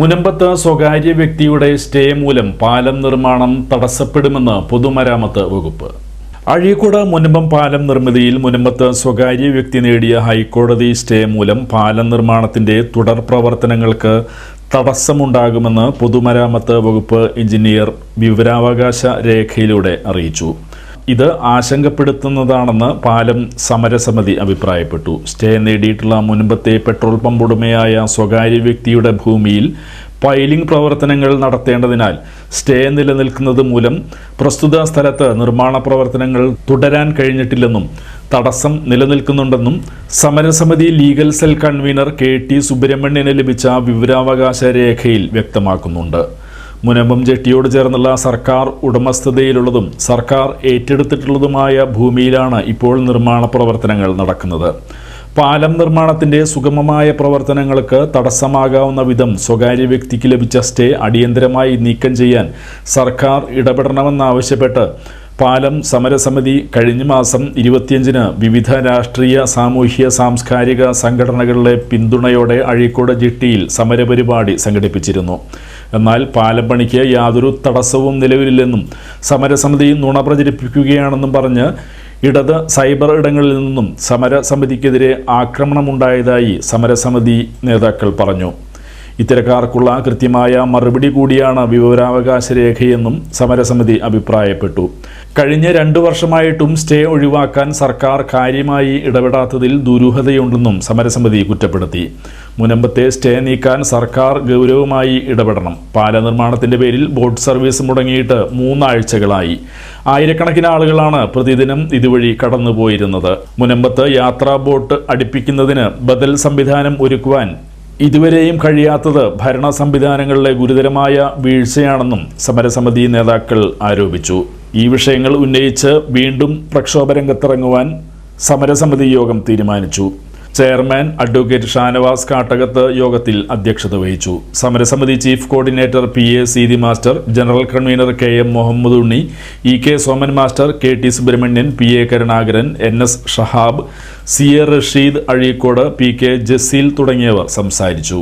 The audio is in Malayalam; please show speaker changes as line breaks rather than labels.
മുനമ്പത്ത് സ്വകാര്യ വ്യക്തിയുടെ സ്റ്റേ മൂലം പാലം നിർമ്മാണം തടസ്സപ്പെടുമെന്ന് പൊതുമരാമത്ത് വകുപ്പ്. അഴീക്കോട് മുനമ്പം പാലം നിർമ്മിതിയിൽ മുനമ്പത്ത് സ്വകാര്യ വ്യക്തി നേടിയ ഹൈക്കോടതി സ്റ്റേ മൂലം പാലം നിർമ്മാണത്തിന്റെ തുടർ പ്രവർത്തനങ്ങൾക്ക് തടസ്സമുണ്ടാകുമെന്ന് പൊതുമരാമത്ത് വകുപ്പ് എഞ്ചിനീയർ വിവരാവകാശ രേഖയിലൂടെ അറിയിച്ചു. ഇത് ആശങ്കപ്പെടുത്തുന്നതാണെന്ന് പാലം സമരസമിതി അഭിപ്രായപ്പെട്ടു. സ്റ്റേ നേടിയിട്ടുള്ള മുൻപത്തെ പെട്രോൾ പമ്പ് ഉടമയായ സ്വകാര്യ വ്യക്തിയുടെ ഭൂമിയിൽ പൈലിംഗ് പ്രവർത്തനങ്ങൾ നടത്തേണ്ടതിനാൽ സ്റ്റേ നിലനിൽക്കുന്നത് മൂലം പ്രസ്തുത സ്ഥലത്ത് നിർമ്മാണ പ്രവർത്തനങ്ങൾ തുടരാൻ കഴിഞ്ഞിട്ടില്ലെന്നും തടസ്സം നിലനിൽക്കുന്നുണ്ടെന്നും സമരസമിതി legal cell convener K T സുബ്രഹ്മണ്യന് ലഭിച്ച വിവരാവകാശ രേഖയിൽ വ്യക്തമാക്കുന്നുണ്ട്. മുനമ്പം ജെട്ടിയോട് ചേർന്നുള്ള സർക്കാർ ഉടമസ്ഥതയിലുള്ളതും സർക്കാർ ഏറ്റെടുത്തിട്ടുള്ളതുമായ ഭൂമിയിലാണ് ഇപ്പോൾ നിർമ്മാണ പ്രവർത്തനങ്ങൾ നടക്കുന്നത്. പാലം നിർമ്മാണത്തിന്റെ സുഗമമായ പ്രവർത്തനങ്ങൾക്ക് തടസ്സമാകാവുന്ന വിധം സ്വകാര്യ വ്യക്തിക്ക് ലഭിച്ച സ്റ്റേ അടിയന്തരമായി നീക്കം ചെയ്യാൻ സർക്കാർ ഇടപെടണമെന്നാവശ്യപ്പെട്ട് പാലം സമരസമിതി കഴിഞ്ഞ മാസം ഇരുപത്തിയഞ്ചിന് വിവിധ രാഷ്ട്രീയ സാമൂഹ്യ സാംസ്കാരിക സംഘടനകളുടെ പിന്തുണയോടെ അഴീക്കോട് ജിട്ടിയിൽ സമരപരിപാടി സംഘടിപ്പിച്ചിരുന്നു. എന്നാൽ പാലം പണിക്ക് യാതൊരു തടസ്സവും നിലവിലില്ലെന്നും സമരസമിതി നുണ പ്രചരിപ്പിക്കുകയാണെന്നും പറഞ്ഞ് ഇടത് സൈബർ ഇടങ്ങളിൽ നിന്നും സമരസമിതിക്കെതിരെ ആക്രമണമുണ്ടായതായി സമരസമിതി നേതാക്കൾ പറഞ്ഞു. ഇത്തരക്കാർക്കുള്ള കൃത്യമായ മറുപടി കൂടിയാണ് വിവരാവകാശ രേഖയെന്നും സമരസമിതി അഭിപ്രായപ്പെട്ടു. കഴിഞ്ഞ രണ്ടു വർഷമായിട്ടും സ്റ്റേ ഒഴിവാക്കാൻ സർക്കാർ കാര്യമായി ഇടപെടാത്തതിൽ ദുരൂഹതയുണ്ടെന്നും സമരസമിതി കുറ്റപ്പെടുത്തി. മുനമ്പത്തെ സ്റ്റേ നീക്കാൻ സർക്കാർ ഗൗരവമായി ഇടപെടണം. പാല നിർമ്മാണത്തിന്റെ പേരിൽ ബോട്ട് സർവീസ് മുടങ്ങിയിട്ട് മൂന്നാഴ്ചകളായി. ആയിരക്കണക്കിന് ആളുകളാണ് പ്രതിദിനം ഇതുവഴി കടന്നുപോയിരുന്നത്. മുനമ്പത്ത് യാത്രാ ബോട്ട് അടുപ്പിക്കുന്നതിന് ബദൽ സംവിധാനം ഒരുക്കുവാൻ ഇതുവരെയും കഴിയാത്തത് ഭരണ സംവിധാനങ്ങളിലെ ഗുരുതരമായ വീഴ്ചയാണെന്നും സമരസമിതി നേതാക്കൾ ആരോപിച്ചു. ഈ വിഷയങ്ങൾ ഉന്നയിച്ച് വീണ്ടും പ്രക്ഷോഭരംഗത്തിറങ്ങുവാൻ സമരസമിതി യോഗം തീരുമാനിച്ചു. ചെയർമാൻ അഡ്വക്കേറ്റ് ഷാനവാസ് കാട്ടകത്ത് യോഗത്തിൽ അധ്യക്ഷത വഹിച്ചു. സമരസമിതി chief coordinator P A Seethi master general convener K M Muhammad Unni E K Soman master K T Subramanian P A Karunakaran N S Shahab C A Rasheed Azhikode P K Jaseel തുടങ്ങിയവർ സംസാരിച്ചു.